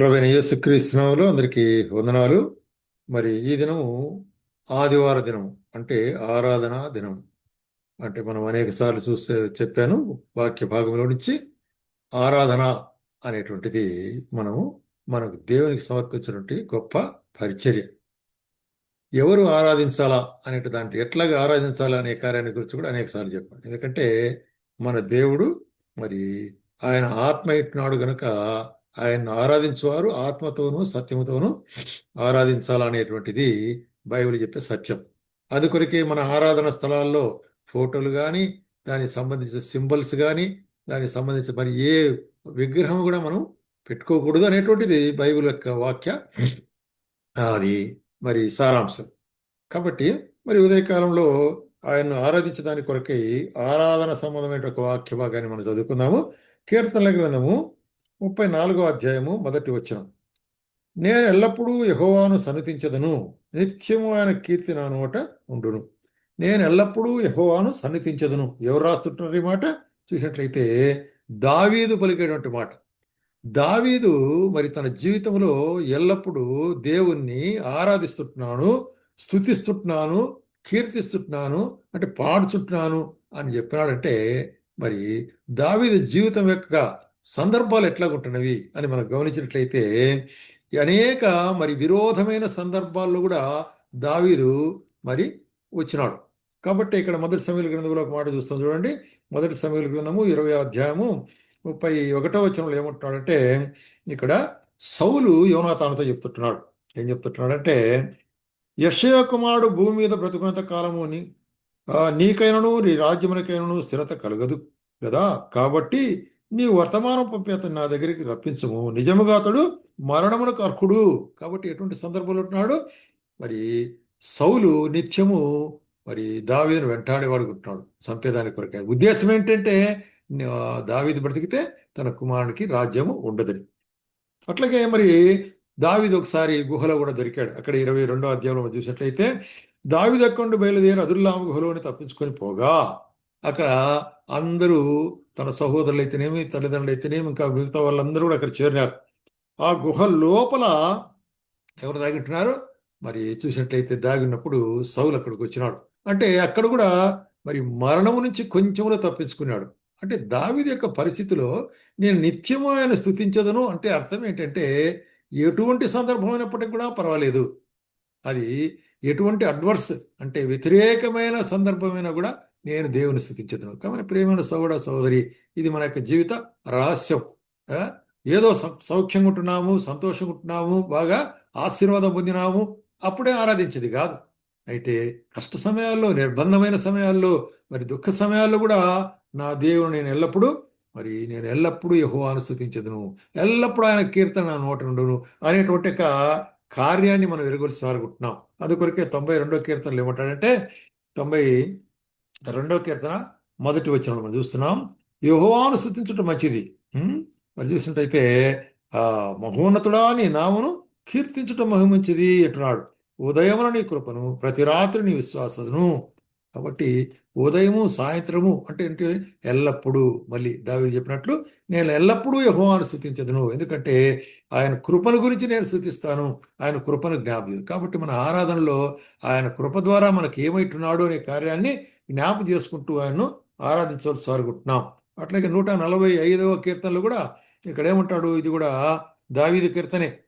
ప్రవీణ యేసుక్రీస్తునాములు అందరికీ వందనాలు. మరి ఈ దినము ఆదివార దినం అంటే ఆరాధన దినం. అంటే మనం అనేక సార్లు చూస్తే చెప్పాను వాక్య భాగంలో నుంచి ఆరాధన అనేటువంటిది మనము మనకు దేవునికి సమర్పించినటువంటి గొప్ప పరిచర్య. ఎవరు ఆరాధించాలా అనేటి దాంట్లో ఎట్లాగా ఆరాధించాలా అనే కార్యాన్ని గురించి కూడా అనేక సార్లు చెప్పాను. ఎందుకంటే మన దేవుడు మరి ఆయన ఆత్మ ఇట్టినాడు గనుక ఆయన్ను ఆరాధించేవారు ఆత్మతోనూ సత్యముతోనూ ఆరాధించాలనేటువంటిది బైబిల్ చెప్పే సత్యం. అది కొరికే మన ఆరాధన స్థలాల్లో ఫోటోలు కానీ దానికి సంబంధించిన సింబల్స్ కానీ దానికి సంబంధించిన మరి ఏ విగ్రహం కూడా మనం పెట్టుకోకూడదు అనేటువంటిది బైబిల్ యొక్క వాక్య అది మరి సారాంశం. కాబట్టి మరి ఉదయకాలంలో ఆయన్ను ఆరాధించడానికి కొరకై ఆరాధన సంబంధమైన ఒక వాక్య భాగాన్ని మనం చదువుకుందాము. కీర్తనల గ్రంథము ముప్పై నాలుగో అధ్యాయము మొదటి వచనం. నేను ఎల్లప్పుడూ యహోవాను సన్నిధించదను. నిత్యము ఆయన కీర్తి నా నోట ఉండును. నేను ఎల్లప్పుడూ యహోవాను సన్నిధించదను. ఎవరు రాస్తుంటున్నారు ఈ మాట? చూసినట్లయితే దావీదు పలికేటువంటి మాట. దావీదు మరి తన జీవితంలో ఎల్లప్పుడూ దేవుణ్ణి ఆరాధిస్తుంటున్నాను స్థుతిస్తుంటున్నాను కీర్తిస్తుంటున్నాను అంటే పాడుచుంటున్నాను అని చెప్పినాడంటే మరి దావీదు జీవితం యొక్క సందర్భాలు ఎట్లాగుంటున్నవి అని మనం గమనించినట్లయితే అనేక మరి విరోధమైన సందర్భాల్లో కూడా దావీదు మరి వచ్చినాడు. కాబట్టి ఇక్కడ మొదటి సమయాల గ్రంథంలో ఒక మాట చూస్తాం చూడండి. మొదటి సమయాల గ్రంథము ఇరవై అధ్యాయము ముప్పై ఒకటో వచనంలో ఏమంటున్నాడంటే ఇక్కడ సౌలు యోనాతానతో చెప్తుంటున్నాడు. ఏం చెప్తుంటున్నాడంటే యశయ కుమారుడు భూమి మీద బ్రతుకున్నంత కాలము నీ నీకైనను నీ రాజ్యమునికైనను స్థిరత కలగదు కదా? కాబట్టి నీ వర్తమానం పంపి అతను నా దగ్గరికి రప్పించము. నిజముగా అతడు మరణమునకు అర్హుడు. కాబట్టి ఎటువంటి సందర్భంలో ఉంటున్నాడు మరి సౌలు నిత్యము మరి దావీదును వెంటాడేవాడుకుంటున్నాడు చంపేదాని కొరకే. ఉద్దేశం ఏంటంటే దావీది బ్రతికితే తన కుమారునికి రాజ్యము ఉండదని. అట్లాగే మరి దావీదు ఒకసారి గుహలో కూడా దొరికాడు. అక్కడ ఇరవై రెండో అధ్యాయంలో చూసినట్లయితే దావీదు అక్కడ బయలుదేరి అదుర్లామ గుహలోని తప్పించుకొని పోగా. అక్కడ అందరూ తన సహోదరులు అయితేనేమి తల్లిదండ్రులు అయితేనేమి ఇంకా మిగతా వాళ్ళందరూ కూడా అక్కడ చేరినారు. ఆ గుహ లోపల ఎవరు దాగింటున్నారు? మరి చూసినట్లయితే దాగినప్పుడు సౌలు అక్కడికి వచ్చినాడు. అంటే అక్కడ కూడా మరి మరణం నుంచి కొంచెంలో తప్పించుకున్నాడు. అంటే దావిది యొక్క పరిస్థితిలో నేను నిత్యము ఆయన స్థుతించదను అంటే అర్థం ఏంటంటే ఎటువంటి సందర్భమైనప్పటికీ కూడా పర్వాలేదు. అది ఎటువంటి అడ్వర్స్ అంటే వ్యతిరేకమైన సందర్భమైనా కూడా నేను దేవుని స్థుతించదును. కాబట్టి ప్రేమైన సోదర సోదరి ఇది మన యొక్క జీవిత రహస్యం. ఏదో సౌఖ్యంగా ఉంటున్నాము సంతోషంగా ఉంటున్నాము బాగా ఆశీర్వాదం పొందినాము అప్పుడే ఆరాధించేది కాదు. అయితే కష్ట సమయాల్లో నిర్బంధమైన సమయాల్లో మరి దుఃఖ సమయాల్లో కూడా నా దేవుని నేను ఎల్లప్పుడూ మరి నేను ఎల్లప్పుడూ యహో స్థుతించదును. ఎల్లప్పుడూ ఆయన కీర్తన నా నోట నుండును అనేటువంటి ఒక కార్యాన్ని మనం ఎరగొలిసి సాగుకుంటున్నాం కొరికే తొంభై రెండో కీర్తనలు ఏమంటాడంటే తొంభై రెండో కీర్తన మొదటి వచ్చిన మనం చూస్తున్నాం. యహోవాను స్థుతించటం మంచిది. మరి చూసినట్టయితే ఆ మహోన్నతుడా నీ నామును కీర్తించటం మహిమంచిది అంటున్నాడు. ఉదయమున నీ కృపను ప్రతి రాత్రి నీ విశ్వాసను కాబట్టి ఉదయము సాయంత్రము అంటే ఏంటి? ఎల్లప్పుడూ మళ్ళీ దావి చెప్పినట్లు నేను ఎల్లప్పుడూ యహోవాను స్థుతించదును ఎందుకంటే ఆయన కృపను గురించి నేను స్థుతిస్తాను ఆయన కృపను జ్ఞాపకం కాబట్టి మన ఆరాధనలో ఆయన కృప ద్వారా మనకి ఏమైతున్నాడు అనే కార్యాన్ని జ్ఞాపం చేసుకుంటూ ఆయన్ను ఆరాధించవలసి సాగుకుంటున్నాం అట్లాగే నూట నలభై ఐదవ కీర్తనలు కూడా ఇక్కడ ఏమంటాడు ఇది కూడా దావీదు కీర్తనే.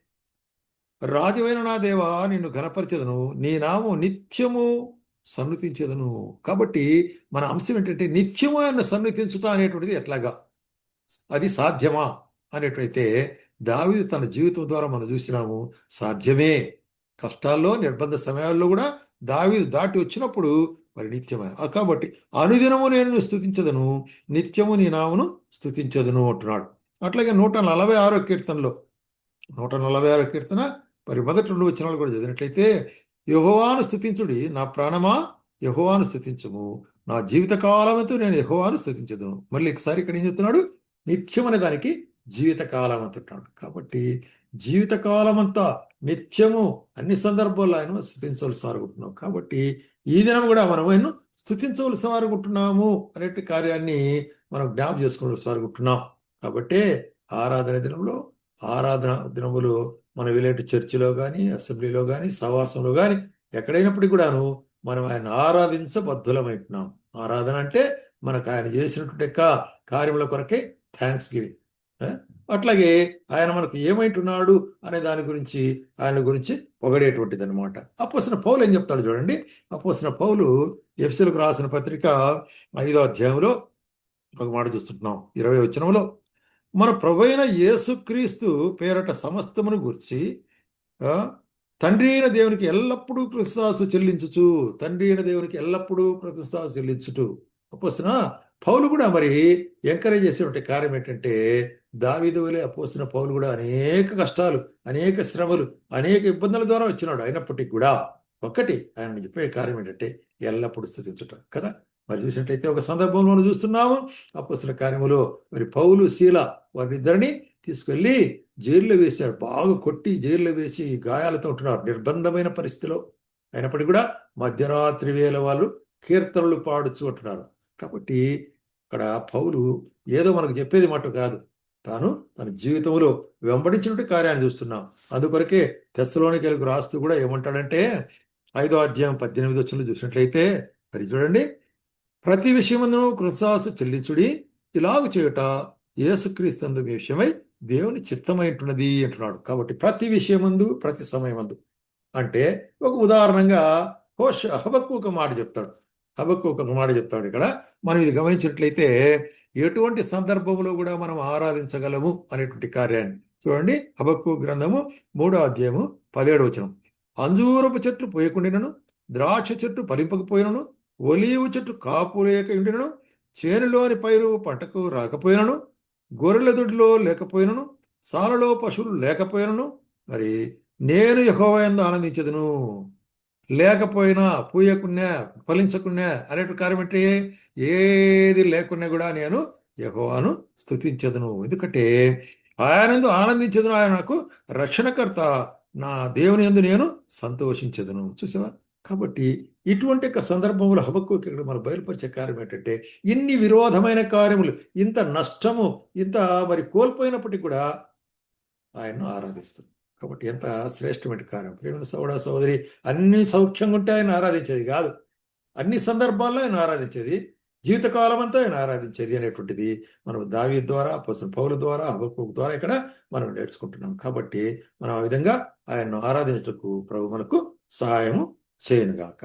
రాజువైన నా దేవా నిన్ను ఘనపరిచేదను నీ నామం నిత్యము సన్నుతించదను కాబట్టి మన అంశం ఏంటంటే నిత్యము ఆయన సన్నుతించుట అనేటువంటిది ఎట్లాగా? అది సాధ్యమా? అనేటైతే దావిది తన జీవితం ద్వారా మనం చూసినాము సాధ్యమే. కష్టాల్లో నిర్బంధ సమయాల్లో కూడా దావిది దాటి వచ్చినప్పుడు మరి నిత్యమైన కాబట్టి అనుదినము నేను స్థుతించదను నిత్యము నీ నామును స్థుతించదను అంటున్నాడు. అట్లాగే నూట నలభై ఆరో కీర్తనలో నూట నలభై ఆరో కీర్తన మరి మొదటి రెండు వచనాలు కూడా చదివినట్లయితే యహోవాను స్థుతించుడి నా ప్రాణమా? యహోవాను స్థుతించము నా జీవితకాలమంతా నేను యహోవాను స్థుతించదును మళ్ళీ ఒకసారి ఇక్కడ ఏం చెప్తున్నాడు? నిత్యం అనే దానికి జీవిత కాలం అంటున్నాడు. కాబట్టి జీవితకాలమంతా నిత్యము అన్ని సందర్భాల్లో ఆయన స్థుతించవలసి అనుకుంటున్నాం కాబట్టి ఈ దినం కూడా మనం ఆయన స్థుతించవలసి అనుకుంటున్నాము అనే కార్యాన్ని మనం జ్ఞాపం చేసుకోవలసి అనుకుంటున్నాం కాబట్టి ఆరాధన దినంలో ఆరాధన దినములు మన వెళ్ళేటి చర్చిలో కానీ అసెంబ్లీలో కానీ సవాసంలో కానీ ఎక్కడైనప్పటికీ కూడాను మనం ఆయన ఆరాధించబద్ధులమైంటున్నాం ఆరాధన అంటే మనకు ఆయన చేసినటువంటి కార్యముల కొరకే థ్యాంక్స్ గివింగ్ అట్లాగే ఆయన మనకు ఏమైంటున్నాడు అనే దాని గురించి ఆయన గురించి పొగడేటువంటిది అనమాట అపోసిన పౌలు ఏం చెప్తాడు చూడండి. అపోసిన పౌలు ఎఫ్సీలకు రాసిన పత్రిక ఐదో అధ్యాయంలో ఒక మాట చూస్తుంటున్నాం. ఇరవై వచ్చినంలో మన ప్రభు అయిన యేసుక్రీస్తు పేరట సమస్తమును గూర్చి తండ్రి అయిన దేవునికి ఎల్లప్పుడూ కృతజ్ఞతాసు చెల్లించుచు తండ్రి అయిన దేవునికి ఎల్లప్పుడూ కృతజ్ఞతాసు చెల్లించుటూ అపోసిన పౌలు కూడా మరి ఎంకరేజ్ చేసేటువంటి కార్యం ఏంటంటే దావిదువులే అపోసిన పౌలు కూడా అనేక కష్టాలు అనేక శ్రమలు అనేక ఇబ్బందుల ద్వారా వచ్చినాడు. అయినప్పటికీ కూడా ఒక్కటి ఆయన చెప్పే కార్యం ఏంటంటే ఎల్లప్పుడూ స్థుతించటం కదా? మరి చూసినట్లయితే ఒక సందర్భంలో మనం చూస్తున్నాము అపోసిన కార్యములో మరి పౌలు శీల వారిద్దరిని తీసుకెళ్ళి జైల్లో వేశారు బాగా కొట్టి జైల్లో వేసి గాయాలతో ఉంటున్నారు నిర్బంధమైన పరిస్థితిలో. అయినప్పటికీ కూడా మధ్యరాత్రి వేళ వాళ్ళు కీర్తనలు పాడుచు అంటున్నారు కాబట్టి ఇక్కడ పౌలు ఏదో మనకు చెప్పేది మాట కాదు. తాను తన జీవితంలో వెంబడించినట్టు కార్యాన్ని చూస్తున్నాం. అందుకొరకే తెస్సలోనికలకు రాస్తూ కూడా ఏమంటాడంటే ఐదో అధ్యాయం పద్దెనిమిది వచ్చిన చూసినట్లయితే మరి చూడండి ప్రతి విషయమందును కృతసాసు చెల్లించుడి ఇలాగు చేయుట యేసుక్రీస్తు మీ విషయమై దేవుని చిత్తమైంటున్నది అంటున్నాడు. కాబట్టి ప్రతి విషయమందు ప్రతి సమయమందు. అంటే ఒక ఉదాహరణంగా హోష్ హబక్కు ఒక మాట చెప్తాడు. హబక్కు ఒక మాట చెప్తాడు ఇక్కడ. మనం ఇది గమనించినట్లయితే ఎటువంటి సందర్భంలో కూడా మనం ఆరాధించగలము అనేటువంటి కార్యాన్ని. చూడండి హబక్కు గ్రంథము మూడో అధ్యాయము పదిహేడు వచనం. అంజూరపు చెట్లు పోయకుండినను ద్రాక్ష చెట్టు పరింపకపోయినను ఒలీవు చెట్టు కాపు లేక ఉండినను చేనులోని పైరు పంటకు రాకపోయినను గొర్రెల దొడ్లో లేకపోయినను సాలలో పశువులు లేకపోయినను మరి నేను యెహోవాయందు ఆనందించదును. లేకపోయినా పూయకున్నా ఫలించకున్నా అనేటువంటి కార్యం అంటే ఏది లేకున్నా కూడా నేను యహోవాను స్థుతించదును ఎందుకంటే ఆయనందు ఆనందించదును. ఆయన నాకు రక్షణకర్త. నా దేవుని యందు నేను సంతోషించదును. చూసావా? కాబట్టి ఇటువంటి యొక్క సందర్భంలో హబక్కు ఇక్కడ మనం బయలుపరిచే కార్యం ఏంటంటే ఇన్ని విరోధమైన కార్యములు ఇంత నష్టము ఇంత మరి కోల్పోయినప్పటికీ కూడా ఆయన్ను ఆరాధిస్తుంది. కాబట్టి ఎంత శ్రేష్టమైన కార్యం. ప్రేమ సోదర సోదరి అన్ని సౌఖ్యంగా ఉంటే ఆయన ఆరాధించేది కాదు. అన్ని సందర్భాల్లో ఆయన ఆరాధించేది జీవితకాలం అంతా ఆయన ఆరాధించేది అనేటువంటిది మనం దావి ద్వారా అపోస్తల పౌల ద్వారా హబక్కు ద్వారా ఇక్కడ మనం నేర్చుకుంటున్నాం. కాబట్టి మనం ఆ విధంగా ఆయన్ను ఆరాధించటకు ప్రభు మనకు సహాయము చేయనుగాక.